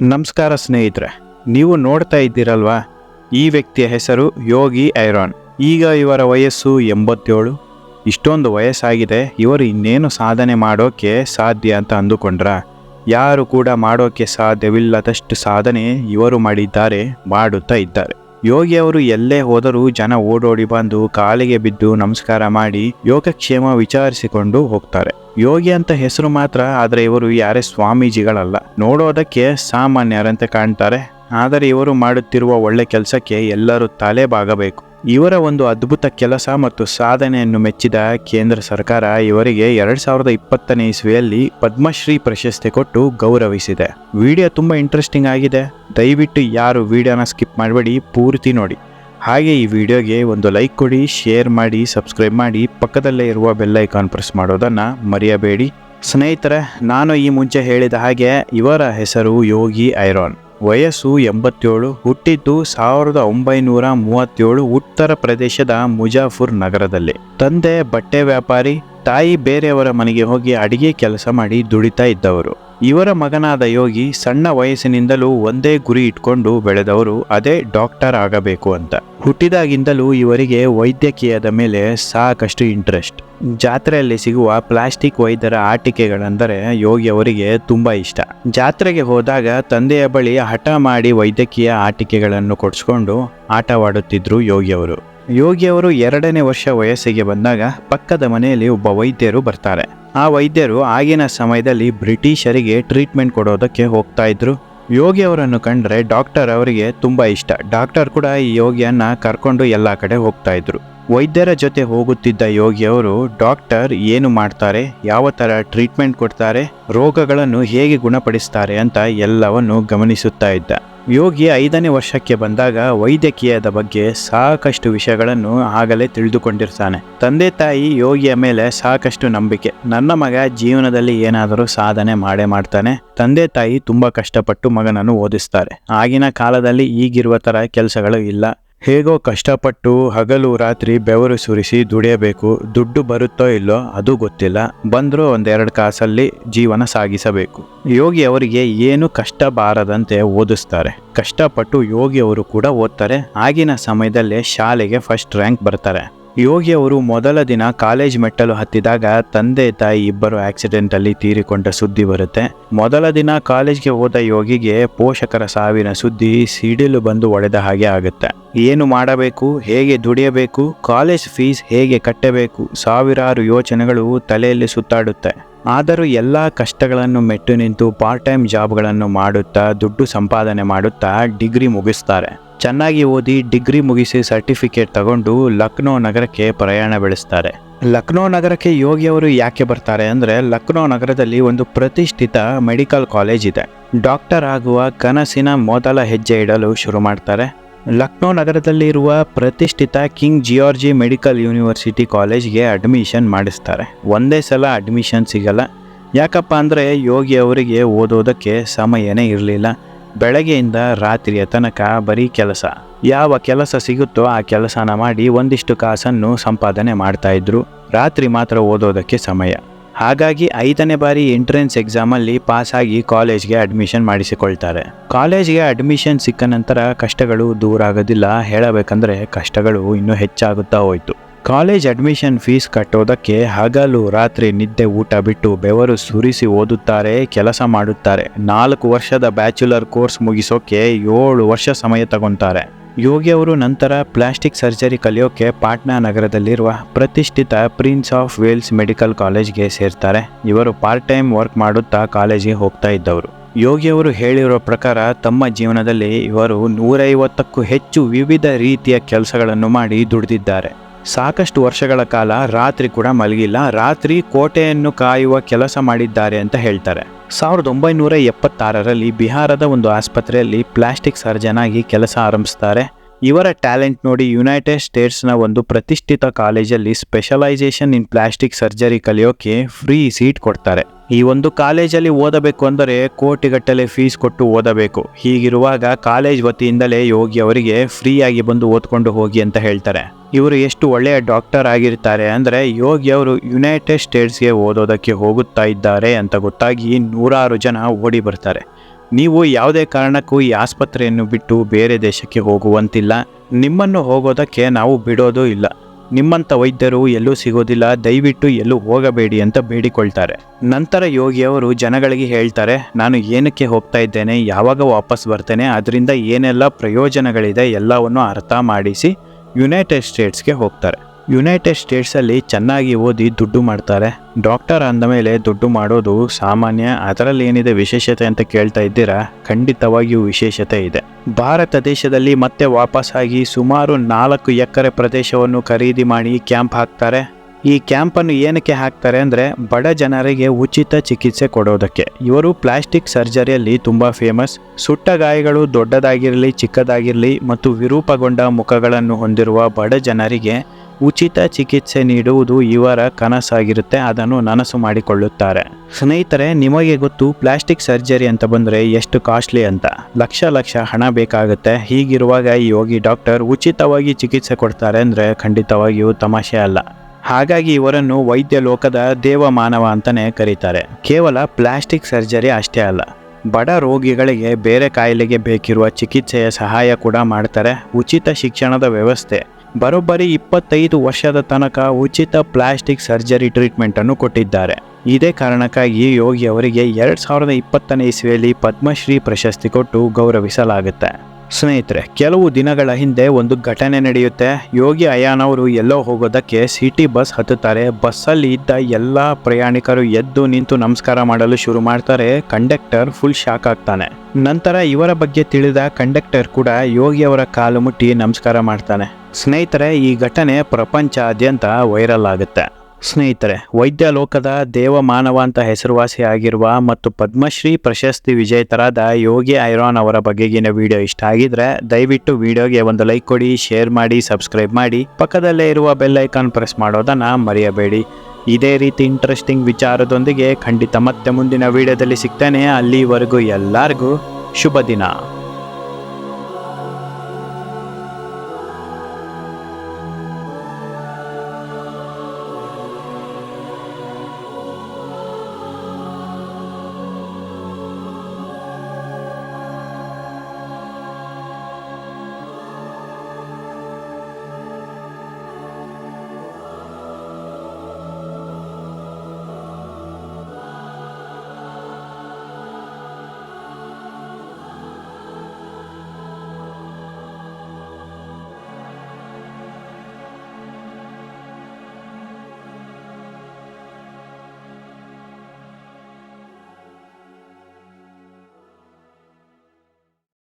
ನಮಸ್ಕಾರ ಸ್ನೇಹಿತರೆ, ನೀವು ನೋಡ್ತಾ ಇದ್ದೀರಲ್ವಾ? ಈ ವ್ಯಕ್ತಿಯ ಹೆಸರು ಯೋಗಿ ಐರಾನ್. ಈಗ ಇವರ ವಯಸ್ಸು ಎಂಬತ್ತೇಳು. ಇಷ್ಟೊಂದು ವಯಸ್ಸಾಗಿದೆ, ಇವರು ಇನ್ನೇನು ಸಾಧನೆ ಮಾಡೋಕೆ ಸಾಧ್ಯ ಅಂತ ಅಂದುಕೊಂಡ್ರ? ಯಾರು ಕೂಡ ಮಾಡೋಕೆ ಸಾಧ್ಯವಿಲ್ಲದಷ್ಟು ಸಾಧನೆ ಇವರು ಮಾಡಿದ್ದಾರೆ, ಮಾಡುತ್ತಾ ಇದ್ದಾರೆ. ಯೋಗಿಯವರು ಎಲ್ಲೇ ಹೋದರೂ ಜನ ಓಡೋಡಿ ಬಂದು ಕಾಲಿಗೆ ಬಿದ್ದು ನಮಸ್ಕಾರ ಮಾಡಿ ಯೋಗಕ್ಷೇಮ ವಿಚಾರಿಸಿಕೊಂಡು ಹೋಗ್ತಾರೆ. ಯೋಗಿ ಅಂತ ಹೆಸರು ಮಾತ್ರ, ಆದರೆ ಇವರು ಯಾರೇ ಸ್ವಾಮೀಜಿಗಳಲ್ಲ. ನೋಡೋದಕ್ಕೆ ಸಾಮಾನ್ಯರಂತೆ ಕಾಣ್ತಾರೆ. ಆದರೆ ಇವರು ಮಾಡುತ್ತಿರುವ ಒಳ್ಳೆ ಕೆಲಸಕ್ಕೆ ಎಲ್ಲರೂ ತಲೆ ಬಾಗಬೇಕು ಇವರ ಒಂದು ಅದ್ಭುತ ಕೆಲಸ ಮತ್ತು ಸಾಧನೆಯನ್ನು ಮೆಚ್ಚಿದ ಕೇಂದ್ರ ಸರ್ಕಾರ ಇವರಿಗೆ ಎರಡ್ ಸಾವಿರದ ಇಪ್ಪತ್ತನೇ ಇಸ್ವಿಯಲ್ಲಿ ಪದ್ಮಶ್ರೀ ಪ್ರಶಸ್ತಿ ಕೊಟ್ಟು ಗೌರವಿಸಿದೆ. ವಿಡಿಯೋ ತುಂಬಾ ಇಂಟ್ರೆಸ್ಟಿಂಗ್ ಆಗಿದೆ. ದಯವಿಟ್ಟು ಯಾರು ವಿಡಿಯೋನ ಸ್ಕಿಪ್ ಮಾಡಬೇಡಿ, ಪೂರ್ತಿ ನೋಡಿ. ಹಾಗೆ ಈ ವಿಡಿಯೋಗೆ ಒಂದು ಲೈಕ್ ಕೊಡಿ, ಶೇರ್ ಮಾಡಿ, ಸಬ್ಸ್ಕ್ರೈಬ್ ಮಾಡಿ, ಪಕ್ಕದಲ್ಲೇ ಇರುವ ಬೆಲ್ ಐಕಾನ್ ಪ್ರೆಸ್ ಮಾಡೋದನ್ನು ಮರೆಯಬೇಡಿ. ಸ್ನೇಹಿತರೆ, ನಾನು ಈ ಮುಂಚೆ ಹೇಳಿದ ಹಾಗೆ ಇವರ ಹೆಸರು ಯೋಗಿ ಐರಾನ್. ವಯಸ್ಸು ಎಂಬತ್ತೇಳು, ಹುಟ್ಟಿದ್ದು ಸಾವಿರದ ಒಂಬೈನೂರ ಮೂವತ್ತೇಳು ಉತ್ತರ ಪ್ರದೇಶದ ಮುಜಾಫುರ್ ನಗರದಲ್ಲಿ. ತಂದೆ ಬಟ್ಟೆ ವ್ಯಾಪಾರಿ, ತಾಯಿ ಬೇರೆಯವರ ಮನೆಗೆ ಹೋಗಿ ಅಡಿಗೆ ಕೆಲಸ ಮಾಡಿ ದುಡಿತಾ ಇದ್ದವರು. ಇವರ ಮಗನಾದ ಯೋಗಿ ಸಣ್ಣ ವಯಸ್ಸಿನಿಂದಲೂ ಒಂದೇ ಗುರಿ ಇಟ್ಕೊಂಡು ಬೆಳೆದವರು ಅದೇ ಡಾಕ್ಟರ್ ಆಗಬೇಕು ಅಂತ. ಹುಟ್ಟಿದಾಗಿಂದಲೂ ಇವರಿಗೆ ವೈದ್ಯಕೀಯದ ಮೇಲೆ ಸಾಕಷ್ಟು ಇಂಟ್ರೆಸ್ಟ್. ಜಾತ್ರೆಯಲ್ಲಿ ಸಿಗುವ ಪ್ಲಾಸ್ಟಿಕ್ ವೈದ್ಯರ ಆಟಿಕೆಗಳೆಂದರೆ ಯೋಗಿ ಅವರಿಗೆ ತುಂಬ ಇಷ್ಟ. ಜಾತ್ರೆಗೆ ಹೋದಾಗ ತಂದೆಯ ಬಳಿ ಹಠ ಮಾಡಿ ವೈದ್ಯಕೀಯ ಆಟಿಕೆಗಳನ್ನು ಕೊಡಿಸ್ಕೊಂಡು ಆಟವಾಡುತ್ತಿದ್ದರು ಯೋಗಿಯವರು ಯೋಗಿಯವರು ಎರಡನೇ ವರ್ಷ ವಯಸ್ಸಿಗೆ ಬಂದಾಗ ಪಕ್ಕದ ಮನೆಯಲ್ಲಿ ಒಬ್ಬ ವೈದ್ಯರು ಬರ್ತಾರೆ. ಆ ವೈದ್ಯರು ಆಗಿನ ಸಮಯದಲ್ಲಿ ಬ್ರಿಟಿಷರಿಗೆ ಟ್ರೀಟ್ಮೆಂಟ್ ಕೊಡೋದಕ್ಕೆ ಹೋಗ್ತಾ ಇದ್ರು. ಯೋಗಿ ಅವರನ್ನು ಕಂಡ್ರೆ ಡಾಕ್ಟರ್ ಅವರಿಗೆ ತುಂಬಾ ಇಷ್ಟ. ಡಾಕ್ಟರ್ ಕೂಡ ಈ ಯೋಗಿಯನ್ನ ಕರ್ಕೊಂಡು ಎಲ್ಲ ಕಡೆ ಹೋಗ್ತಾ ಇದ್ರು. ವೈದ್ಯರ ಜೊತೆ ಹೋಗುತ್ತಿದ್ದ ಯೋಗಿಯವರು ಡಾಕ್ಟರ್, ಏನು ಮಾಡ್ತಾರೆ? ಯಾವ ತರ ಟ್ರೀಟ್ಮೆಂಟ್ ಕೊಡ್ತಾರೆ? ರೋಗಗಳನ್ನು ಹೇಗೆ ಗುಣಪಡಿಸ್ತಾರೆ? ಅಂತ ಎಲ್ಲವನ್ನು ಗಮನಿಸುತ್ತಾ ಇದ್ದ. ಯೋಗಿ ಐದನೇ ವರ್ಷಕ್ಕೆ ಬಂದಾಗ ವೈದ್ಯಕೀಯದ ಬಗ್ಗೆ ಸಾಕಷ್ಟು ವಿಷಯಗಳನ್ನು ಆಗಲೇ ತಿಳಿದುಕೊಂಡಿರ್ತಾನೆ. ತಂದೆ ತಾಯಿ ಯೋಗಿಯ ಮೇಲೆ ಸಾಕಷ್ಟು ನಂಬಿಕೆ. ನನ್ನ ಮಗ ಜೀವನದಲ್ಲಿ ಏನಾದರೂ ಸಾಧನೆ ಮಾಡೇ ಮಾಡ್ತಾನೆ. ತಂದೆ ತಾಯಿ ತುಂಬಾ ಕಷ್ಟಪಟ್ಟು ಮಗನನ್ನು ಓದಿಸ್ತಾರೆ. ಆಗಿನ ಕಾಲದಲ್ಲಿ ಈಗಿರುವ ಥರ ಕೆಲಸಗಳು ಇಲ್ಲ. ಹೇಗೋ ಕಷ್ಟಪಟ್ಟು ಹಗಲು ರಾತ್ರಿ ಬೆವರು ಸುರಿಸಿ ದುಡಿಯಬೇಕು, ದುಡ್ಡು ಬರುತ್ತೋ ಇಲ್ಲೋ ಅದು ಗೊತ್ತಿಲ್ಲ. ಬಂದರೂ ಒಂದೆರಡು ಕಾಸಲ್ಲಿ ಜೀವನ ಸಾಗಿಸಬೇಕು. ಯೋಗಿ ಅವರಿಗೆ ಏನು ಕಷ್ಟ ಬಾರದಂತೆ ಓದಿಸ್ತಾರೆ. ಕಷ್ಟಪಟ್ಟು ಯೋಗಿ ಅವರು ಕೂಡ ಓದ್ತಾರೆ. ಆಗಿನ ಸಮಯದಲ್ಲೇ ಶಾಲೆಗೆ ಫಸ್ಟ್ ರ್ಯಾಂಕ್ ಬರ್ತಾರೆ. ಯೋಗಿ ಅವರು ಮೊದಲ ದಿನ ಕಾಲೇಜ್ ಮೆಟ್ಟಲು ಹತ್ತಿದಾಗ ತಂದೆ ತಾಯಿ ಇಬ್ಬರು ಆಕ್ಸಿಡೆಂಟ್ ಅಲ್ಲಿ ತೀರಿಕೊಂಡ ಸುದ್ದಿ ಬರುತ್ತೆ. ಮೊದಲ ದಿನ ಕಾಲೇಜ್ಗೆ ಹೋದ ಯೋಗಿಗೆ ಪೋಷಕರ ಸಾವಿನ ಸುದ್ದಿ ಸಿಡಿಲು ಬಂದು ಒಡೆದ ಹಾಗೆ ಆಗುತ್ತೆ. ಏನು ಮಾಡಬೇಕು? ಹೇಗೆ ದುಡಿಯಬೇಕು? ಕಾಲೇಜ್ ಫೀಸ್ ಹೇಗೆ ಕಟ್ಟಬೇಕು? ಸಾವಿರಾರು ಯೋಚನೆಗಳು ತಲೆಯಲ್ಲಿ ಸುತ್ತಾಡುತ್ತೆ. ಆದರೂ ಎಲ್ಲ ಕಷ್ಟಗಳನ್ನು ಮೆಟ್ಟು ನಿಂತು ಪಾರ್ಟ್ ಟೈಮ್ ಜಾಬ್ಗಳನ್ನು ಮಾಡುತ್ತಾ, ದುಡ್ಡು ಸಂಪಾದನೆ ಮಾಡುತ್ತಾ, ಡಿಗ್ರಿ ಮುಗಿಸ್ತಾರೆ. ಚೆನ್ನಾಗಿ ಓದಿ ಡಿಗ್ರಿ ಮುಗಿಸಿ ಸರ್ಟಿಫಿಕೇಟ್ ತಗೊಂಡು ಲಕ್ನೋ ನಗರಕ್ಕೆ ಪ್ರಯಾಣ ಬೆಳೆಸ್ತಾರೆ. ಲಕ್ನೋ ನಗರಕ್ಕೆ ಯೋಗಿಯವರು ಯಾಕೆ ಬರ್ತಾರೆ ಅಂದರೆ ಲಕ್ನೋ ನಗರದಲ್ಲಿ ಒಂದು ಪ್ರತಿಷ್ಠಿತ ಮೆಡಿಕಲ್ ಕಾಲೇಜ್ ಇದೆ. ಡಾಕ್ಟರ್ ಆಗುವ ಕನಸಿನ ಮೊದಲ ಹೆಜ್ಜೆ ಇಡಲು ಶುರು ಮಾಡ್ತಾರೆ. ಲಕ್ನೋ ನಗರದಲ್ಲಿರುವ ಪ್ರತಿಷ್ಠಿತ ಕಿಂಗ್ ಜಿಯಾರ್ಜಿ ಮೆಡಿಕಲ್ ಯೂನಿವರ್ಸಿಟಿ ಕಾಲೇಜ್ಗೆ ಅಡ್ಮಿಷನ್ ಮಾಡಿಸ್ತಾರೆ. ಒಂದೇ ಸಲ ಅಡ್ಮಿಷನ್ ಸಿಗಲ್ಲ. ಯಾಕಪ್ಪ ಅಂದರೆ ಯೋಗಿ ಅವರಿಗೆ ಓದೋದಕ್ಕೆ ಸಮಯನೇ ಇರಲಿಲ್ಲ. ಬೆಳಗ್ಗೆಯಿಂದ ರಾತ್ರಿಯ ತನಕ ಬರೀ ಕೆಲಸ. ಯಾವ ಕೆಲಸ ಸಿಗುತ್ತೋ ಆ ಕೆಲಸನ ಮಾಡಿ ಒಂದಿಷ್ಟು ಕಾಸನ್ನು ಸಂಪಾದನೆ ಮಾಡ್ತಾ ಇದ್ರು. ರಾತ್ರಿ ಮಾತ್ರ ಓದೋದಕ್ಕೆ ಸಮಯ. ಹಾಗಾಗಿ ಐದನೇ ಬಾರಿ ಎಂಟ್ರೆನ್ಸ್ ಎಕ್ಸಾಮಲ್ಲಿ ಪಾಸಾಗಿ ಕಾಲೇಜ್ಗೆ ಅಡ್ಮಿಷನ್ ಮಾಡಿಸಿಕೊಳ್ತಾರೆ. ಕಾಲೇಜ್ಗೆ ಅಡ್ಮಿಷನ್ ಸಿಕ್ಕ ನಂತರ ಕಷ್ಟಗಳು ದೂರ ಆಗೋದಿಲ್ಲ ಹೇಳಬೇಕಂದ್ರೆ ಕಷ್ಟಗಳು ಇನ್ನೂ ಹೆಚ್ಚಾಗುತ್ತಾ ಹೋಯಿತು. ಕಾಲೇಜ್ ಅಡ್ಮಿಷನ್ ಫೀಸ್ ಕಟ್ಟೋದಕ್ಕೆ ಹಗಲು ರಾತ್ರಿ ನಿದ್ದೆ ಊಟ ಬಿಟ್ಟು ಬೆವರು ಸುರಿಸಿ ಓದುತ್ತಾರೆ, ಕೆಲಸ ಮಾಡುತ್ತಾರೆ. ನಾಲ್ಕು ವರ್ಷದ ಬ್ಯಾಚುಲರ್ ಕೋರ್ಸ್ ಮುಗಿಸೋಕೆ ಏಳು ವರ್ಷ ಸಮಯ ತಗೊತಾರೆ. ಯೋಗಿ ಅವರು ನಂತರ ಪ್ಲಾಸ್ಟಿಕ್ ಸರ್ಜರಿ ಕಲಿಯೋಕೆ ಪಾಟ್ನಾ ನಗರದಲ್ಲಿರುವ ಪ್ರತಿಷ್ಠಿತ ಪ್ರಿನ್ಸ್ ಆಫ್ ವೇಲ್ಸ್ ಮೆಡಿಕಲ್ ಕಾಲೇಜ್ಗೆ ಸೇರ್ತಾರೆ. ಇವರು ಪಾರ್ಟ್ ಟೈಮ್ ವರ್ಕ್ ಮಾಡುತ್ತಾ ಕಾಲೇಜಿಗೆ ಹೋಗ್ತಾ ಇದ್ದವರು. ಯೋಗಿ ಅವರು ಹೇಳಿರೋ ಪ್ರಕಾರ ತಮ್ಮ ಜೀವನದಲ್ಲಿ ಇವರು ನೂರೈವತ್ತಕ್ಕೂ ಹೆಚ್ಚು ವಿವಿಧ ರೀತಿಯ ಕೆಲಸಗಳನ್ನು ಮಾಡಿ ದುಡಿದಿದ್ದಾರೆ. ಸಾಕಷ್ಟು ವರ್ಷಗಳ ಕಾಲ ರಾತ್ರಿ ಕೂಡ ಮಲಗಿಲ್ಲ. ರಾತ್ರಿ ಕೋಟೆಯನ್ನು ಕಾಯುವ ಕೆಲಸ ಮಾಡಿದ್ದಾರೆ ಅಂತ ಹೇಳ್ತಾರೆ. ಸಾವಿರದ ಒಂಬೈನೂರ ಎಪ್ಪತ್ತಾರರಲ್ಲಿ ಬಿಹಾರದ ಒಂದು ಆಸ್ಪತ್ರೆಯಲ್ಲಿ ಪ್ಲಾಸ್ಟಿಕ್ ಸರ್ಜನ್ ಆಗಿ ಕೆಲಸ ಆರಂಭಿಸ್ತಾರೆ. ಇವರ ಟ್ಯಾಲೆಂಟ್ ನೋಡಿ ಯುನೈಟೆಡ್ ಸ್ಟೇಟ್ಸ್ನ ಒಂದು ಪ್ರತಿಷ್ಠಿತ ಕಾಲೇಜಲ್ಲಿ ಸ್ಪೆಷಲೈಸೇಷನ್ ಇನ್ ಪ್ಲಾಸ್ಟಿಕ್ ಸರ್ಜರಿ ಕಲಿಯೋಕೆ ಫ್ರೀ ಸೀಟ್ ಕೊಡ್ತಾರೆ. ಈ ಒಂದು ಕಾಲೇಜಲ್ಲಿ ಓದಬೇಕು ಅಂದರೆ ಕೋಟಿಗಟ್ಟಲೆ ಫೀಸ್ ಕೊಟ್ಟು ಓದಬೇಕು. ಹೀಗಿರುವಾಗ ಕಾಲೇಜ್ ವತಿಯಿಂದಲೇ ಯೋಗಿ ಅವರಿಗೆ ಫ್ರೀಯಾಗಿ ಬಂದು ಓದ್ಕೊಂಡು ಹೋಗಿ ಅಂತ ಹೇಳ್ತಾರೆ. ಇವರು ಎಷ್ಟು ಒಳ್ಳೆಯ ಡಾಕ್ಟರ್ ಆಗಿರ್ತಾರೆ ಅಂದರೆ ಯೋಗಿ ಅವರು ಯುನೈಟೆಡ್ ಸ್ಟೇಟ್ಸ್ಗೆ ಓದೋದಕ್ಕೆ ಹೋಗುತ್ತಾ ಇದ್ದಾರೆ ಅಂತ ಗೊತ್ತಾಗಿ ನೂರಾರು ಜನ ಓಡಿ ಬರ್ತಾರೆ. ನೀವು ಯಾವುದೇ ಕಾರಣಕ್ಕೂ ಈ ಆಸ್ಪತ್ರೆಯನ್ನು ಬಿಟ್ಟು ಬೇರೆ ದೇಶಕ್ಕೆ ಹೋಗುವಂತಿಲ್ಲ. ನಿಮ್ಮನ್ನು ಹೋಗೋದಕ್ಕೆ ನಾವು ಬಿಡೋದು ಇಲ್ಲ. ನಿಮ್ಮಂಥ ವೈದ್ಯರು ಎಲ್ಲೂ ಸಿಗೋದಿಲ್ಲ. ದಯವಿಟ್ಟು ಎಲ್ಲೂ ಹೋಗಬೇಡಿ ಅಂತ ಬೇಡಿಕೊಳ್ತಾರೆ. ನಂತರ ಯೋಗಿಯವರು ಜನಗಳಿಗೆ ಹೇಳ್ತಾರೆ, ನಾನು ಏನಕ್ಕೆ ಹೋಗ್ತಾ ಇದ್ದೇನೆ? ಯಾವಾಗ ವಾಪಸ್ ಬರ್ತೇನೆ? ಅದರಿಂದ ಏನೆಲ್ಲ ಪ್ರಯೋಜನಗಳಿದೆ? ಎಲ್ಲವನ್ನು ಅರ್ಥ ಮಾಡಿಸಿ. ಯುನೈಟೆಡ್ ಸ್ಟೇಟ್ಸ್ಗೆ ಹೋಗ್ತಾರೆ. ಯುನೈಟೆಡ್ ಸ್ಟೇಟ್ಸಲ್ಲಿ ಚೆನ್ನಾಗಿ ಓದಿ ದುಡ್ಡು ಮಾಡ್ತಾರೆ. ಡಾಕ್ಟರ್ ಅಂದಮೇಲೆ ದುಡ್ಡು ಮಾಡೋದು ಸಾಮಾನ್ಯ. ಅದರಲ್ಲಿ ಏನಿದೆ ವಿಶೇಷತೆ ಅಂತ ಕೇಳ್ತಾ ಇದ್ದೀರಾ? ಖಂಡಿತವಾಗಿಯೂ ವಿಶೇಷತೆ ಇದೆ. ಭಾರತ ದೇಶದಲ್ಲಿ ಮತ್ತೆ ವಾಪಸ್ಸಾಗಿ ಸುಮಾರು ನಾಲ್ಕು ಎಕರೆ ಪ್ರದೇಶವನ್ನು ಖರೀದಿ ಮಾಡಿ ಕ್ಯಾಂಪ್ ಹಾಕ್ತಾರೆ. ಈ ಕ್ಯಾಂಪನ್ನು ಏನಕ್ಕೆ ಹಾಕ್ತಾರೆ ಅಂದರೆ ಬಡ ಜನರಿಗೆ ಉಚಿತ ಚಿಕಿತ್ಸೆ ಕೊಡೋದಕ್ಕೆ. ಇವರು ಪ್ಲಾಸ್ಟಿಕ್ ಸರ್ಜರಿಯಲ್ಲಿ ತುಂಬ ಫೇಮಸ್ ಸುಟ್ಟ ಗಾಯಗಳು ದೊಡ್ಡದಾಗಿರಲಿ, ಚಿಕ್ಕದಾಗಿರಲಿ ಮತ್ತು ವಿರೂಪಗೊಂಡ ಮುಖಗಳನ್ನು ಹೊಂದಿರುವ ಬಡ ಜನರಿಗೆ ಉಚಿತ ಚಿಕಿತ್ಸೆ ನೀಡುವುದು ಇವರ ಕನಸಾಗಿರುತ್ತೆ, ಅದನ್ನು ನನಸು ಮಾಡಿಕೊಳ್ಳುತ್ತಾರೆ. ಸ್ನೇಹಿತರೆ, ನಿಮಗೆ ಗೊತ್ತು ಪ್ಲಾಸ್ಟಿಕ್ ಸರ್ಜರಿ ಅಂತ ಬಂದರೆ ಎಷ್ಟು ಕಾಸ್ಟ್ಲಿ ಅಂತ. ಲಕ್ಷ ಲಕ್ಷ ಹಣ ಬೇಕಾಗುತ್ತೆ. ಹೀಗಿರುವಾಗ ಈ ಯೋಗಿ ಡಾಕ್ಟರ್ ಉಚಿತವಾಗಿ ಚಿಕಿತ್ಸೆ ಕೊಡ್ತಾರೆ ಅಂದರೆ ಖಂಡಿತವಾಗಿಯೂ ತಮಾಷೆ ಅಲ್ಲ. ಹಾಗಾಗಿ ಇವರನ್ನು ವೈದ್ಯ ಲೋಕದ ದೇವಮಾನವ ಅಂತಲೇ ಕರೀತಾರೆ. ಕೇವಲ ಪ್ಲಾಸ್ಟಿಕ್ ಸರ್ಜರಿ ಅಷ್ಟೇ ಅಲ್ಲ, ಬಡ ರೋಗಿಗಳಿಗೆ ಬೇರೆ ಕಾಯಿಲೆಗೆ ಬೇಕಿರುವ ಚಿಕಿತ್ಸೆಯ ಸಹಾಯ ಕೂಡ ಮಾಡ್ತಾರೆ ಉಚಿತ ಶಿಕ್ಷಣದ ವ್ಯವಸ್ಥೆ. ಬರೋಬ್ಬರಿ ಇಪ್ಪತ್ತೈದು ವರ್ಷದ ತನಕ ಉಚಿತ ಪ್ಲಾಸ್ಟಿಕ್ ಸರ್ಜರಿ ಟ್ರೀಟ್ಮೆಂಟನ್ನು ಕೊಟ್ಟಿದ್ದಾರೆ. ಇದೇ ಕಾರಣಕ್ಕಾಗಿ ಯೋಗಿ ಅವರಿಗೆ ಎರಡು ಸಾವಿರದ ಇಪ್ಪತ್ತನೇ ಇಸ್ವಿಯಲ್ಲಿ ಪದ್ಮಶ್ರೀ ಪ್ರಶಸ್ತಿ ಕೊಟ್ಟು ಗೌರವಿಸಲಾಗುತ್ತೆ. ಸ್ನೇಹಿತರೆ, ಕೆಲವು ದಿನಗಳ ಹಿಂದೆ ಒಂದು ಘಟನೆ ನಡೆಯುತ್ತೆ. ಯೋಗಿ ಅಯಾನ್ ಅವರು ಎಲ್ಲೋ ಹೋಗೋದಕ್ಕೆ ಸಿಟಿ ಬಸ್ ಹತ್ತುತ್ತಾರೆ. ಬಸ್ಸಲ್ಲಿ ಇದ್ದ ಎಲ್ಲ ಪ್ರಯಾಣಿಕರು ಎದ್ದು ನಿಂತು ನಮಸ್ಕಾರ ಮಾಡಲು ಶುರು ಮಾಡ್ತಾರೆ. ಕಂಡಕ್ಟರ್ ಫುಲ್ ಶಾಕ್ ಆಗ್ತಾನೆ. ನಂತರ ಇವರ ಬಗ್ಗೆ ತಿಳಿದ ಕಂಡಕ್ಟರ್ ಕೂಡ ಯೋಗಿಯವರ ಕಾಲು ಮುಟ್ಟಿ ನಮಸ್ಕಾರ ಮಾಡ್ತಾನೆ. ಸ್ನೇಹಿತರೆ, ಈ ಘಟನೆ ಪ್ರಪಂಚಾದ್ಯಂತ ವೈರಲ್ ಆಗುತ್ತೆ. ಸ್ನೇಹಿತರೆ ವೈದ್ಯ ಲೋಕದ ದೇವಮಾನವ ಅಂತ ಹೆಸರುವಾಸಿಯಾಗಿರುವ ಮತ್ತು ಪದ್ಮಶ್ರೀ ಪ್ರಶಸ್ತಿ ವಿಜೇತರಾದ ಯೋಗಿ ಐರಾನ್ ಅವರ ಬಗೆಗಿನ ವಿಡಿಯೋ ಇಷ್ಟ ಆಗಿದ್ರೆ ದಯವಿಟ್ಟು ವಿಡಿಯೋಗೆ ಒಂದು ಲೈಕ್ ಕೊಡಿ, ಶೇರ್ ಮಾಡಿ, ಸಬ್ಸ್ಕ್ರೈಬ್ ಮಾಡಿ. ಪಕ್ಕದಲ್ಲೇ ಇರುವ ಬೆಲ್ ಐಕಾನ್ ಪ್ರೆಸ್ ಮಾಡೋದನ್ನ ಮರೆಯಬೇಡಿ. ಇದೇ ರೀತಿ ಇಂಟ್ರೆಸ್ಟಿಂಗ್ ವಿಚಾರದೊಂದಿಗೆ ಖಂಡಿತ ಮತ್ತೆ ಮುಂದಿನ ವಿಡಿಯೋದಲ್ಲಿ ಸಿಗ್ತಾನೆ. ಅಲ್ಲಿವರೆಗೂ ಎಲ್ಲರಿಗೂ ಶುಭ ದಿನ